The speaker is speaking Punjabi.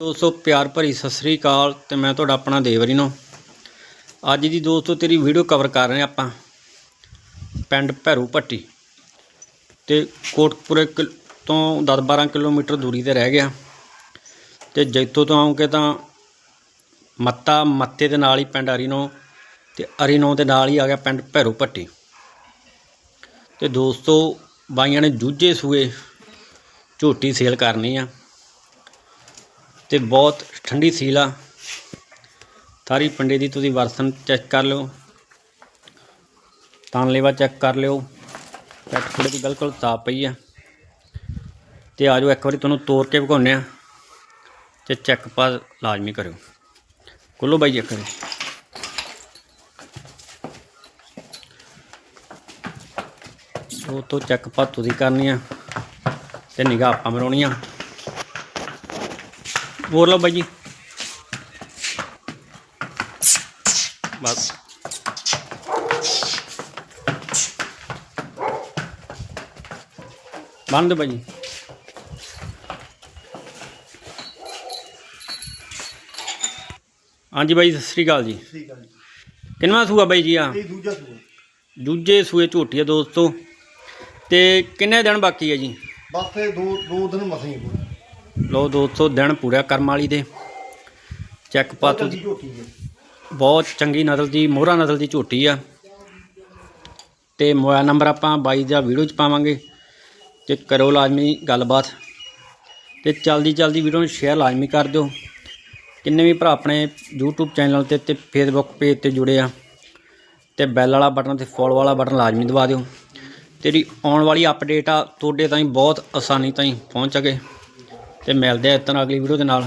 ਦੋਸਤੋ, ਪਿਆਰ ਭਰੀ ਸਤਿ ਸ੍ਰੀ ਅਕਾਲ ਤੇ ਮੈਂ ਤੁਹਾਡਾ ਆਪਣਾ ਦੇਵਰੀ ਨੂੰ ਅੱਜ ਦੀ ਦੋਸਤੋ, ਤੇਰੀ ਵੀਡੀਓ ਕਵਰ ਕਰ ਰਹੇ ਹਾਂ ਆਪਾਂ। ਪਿੰਡ ਭੈਰੂ ਪੱਟੀ ਤੇ ਕੋਟਪੁਰੇ ਕਿਲ- ਤੋਂ 10-12 ਕਿਲੋਮੀਟਰ ਦੂਰੀ ਤੇ ਰਹਿ ਗਿਆ। ਤੇ ਜੈਤੋ ਤੋਂ ਆਉਂਗੇ ਤਾਂ ਮੱਤਾ, ਮੱਤੇ ਦੇ ਨਾਲ ਹੀ ਪਿੰਡ ਅਰੀਨੋ ਤੇ ਅਰੀਨੋ ਦੇ ਨਾਲ ਹੀ ਆ ਗਿਆ ਪਿੰਡ ਭੈਰੂ ਪੱਟੀ ਤੇ ਦੋਸਤੋ, ਬਾਈਆਂ ਨੇ ਜੂਝੇ ਸੂਏ ਝੋਟੀ ਸੇਲ ਕਰਨੀ ਆ। ਤੇ ਬਹੁਤ ਠੰਡੀ ਸੀਲ ਆ। ਤਾਰੀ ਪੰਡੇ ਦੀ ਤੁਸੀਂ ਵਰਸਨ ਚੈੱਕ ਕਰ ਲਿਓ। ਤਾਨਲੇਵਾ ਚੈੱਕ ਕਰ ਲਿਓ। ਪੈਟ ਥੋੜੇ ਦੀ ਬਿਲਕੁਲ ਤਾਪ ਪਈ ਆ। ਤੇ ਆਜੋ ਇੱਕ ਵਾਰੀ ਤੁਹਾਨੂੰ ਤੋੜ ਕੇ ਵਿਖਾਉਂਦੇ ਆ ਤੇ ਚੈੱਕ ਪਾ ਲਾਜ਼ਮੀ ਕਰਿਓ। ਖੋਲੋ ਬਾਈ ਇੱਕ ਵਾਰੀ। ਉਹ ਤੋਂ ਚੈੱਕ ਪਾ ਤੁਸੀਂ ਕਰਨੀ ਆ ਤੇ ਨਿਗਾਹ ਆਪਾਂ ਮਰਾਉਣੀ ਆ। ਬੋਲ ਲਓ ਬਾਈ ਜੀ ਬਸ ਬੰਦ ਬਾਈ ਜੀ ਹਾਂਜੀ ਬਾਈ ਸਤਿ ਸ੍ਰੀ ਅਕਾਲ ਜੀ। ਠੀਕ ਆ ਜੀ। ਕਿੰਨਵਾਂ ਸੂਆ ਬਾਈ ਜੀ ਆ? ਇਹ ਦੂਜਾ ਸੂਆ। ਦੂਜੇ ਸੂਏ ਝੋਟੀ ਆ ਦੋਸਤੋ। ਤੇ ਕਿੰਨੇ ਦਿਨ ਬਾਕੀ ਹੈ ਜੀ? ਬਸ ਇਹ ਦੋ ਦੋ ਦਿਨ ਮਸਾਂ ਹੀ ਹੋਏ ਲੋ ਦੋਸਤੋ ਦਿਨ ਪੂਰਾ ਕਰਮ ਵਾਲੀ ਦੇ। ਚੈੱਕ ਪਾ ਹੈ। ਬਹੁਤ ਚੰਗੀ ਨਸਲ ਦੀ ਮੋਹਰਾ ਨਸਲ ਦੀ ਝੋਟੀ ਆ। ਤੇ ਮੋਬਾਈਲ ਨੰਬਰ ਆਪਾਂ ਬਾਈ ਦਾ ਵੀਡੀਓ 'ਚ ਪਾਵਾਂਗੇ। ਤੇ ਕਰੋ ਲਾਜ਼ਮੀ ਗੱਲਬਾਤ। ਤੇ ਜਲਦੀ ਜਲਦੀ ਵੀਡੀਓ ਨੂੰ ਸ਼ੇਅਰ ਲਾਜ਼ਮੀ ਕਰ ਦਿਓ। ਕਿੰਨੇ ਵੀ ਭਰਾ ਆਪਣੇ YouTube ਚੈਨਲ ਤੇ ਤੇ Facebook ਪੇਜ ਤੇ ਜੁੜੇ ਆ। ਤੇ ਬੈਲ ਵਾਲਾ ਬਟਨ ਤੇ ਫੋਲੋ ਵਾਲਾ ਬਟਨ ਲਾਜ਼ਮੀ ਦਬਾ ਦਿਓ। ਤੇਰੀ ਆਉਣ ਵਾਲੀ ਅਪਡੇਟ ਆ ਤੁਹਾਡੇ ਤਾਈਂ ਬਹੁਤ ਆਸਾਨੀ ਤਾਈਂ ਪਹੁੰਚ ਸਕੇ ਤੇ ਮਿਲਦੇ ਆ ਇਤਨਾ ਅਗਲੀ ਵੀਡੀਓ ਦੇ ਨਾਲ।